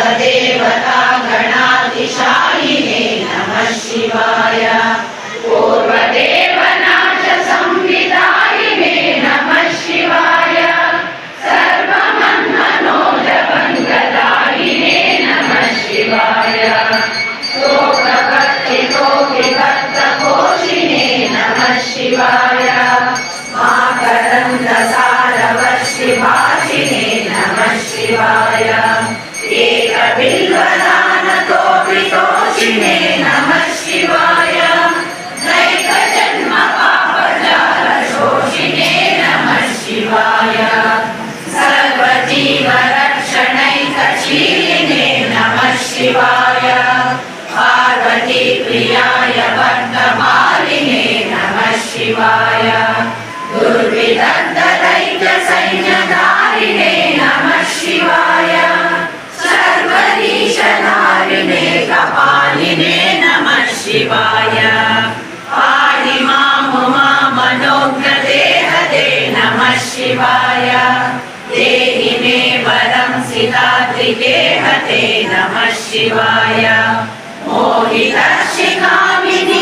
सर्वदेवता गणातिशायिने नमः शिवाय। पूर्वदेवनाश संविदायिने नमः शिवाय। सर्वमन्मनोजपङ्गदायिने नमः शिवाय। शोकभक्तिकोटिभक्तकोशिने नमः शिवाय। माकरन्दसारवर्षिभाषिने नमः शिवाय। शिवाय नैकजन्मपापजालशोषिणे नमः शिवाय सर्वजीवरक्षणैकशीलिने नमः शिवाय पार्वती प्रियाय भक्तमालिने नमः शिवाय కాలినే నమ శివాయ. పాడి మాము మా మనోగ్రదేహదే నమ శివాయ. దేహి మే వరం సితాద్రిదేహతే నమ శివాయ. మోహిత శిఖామిని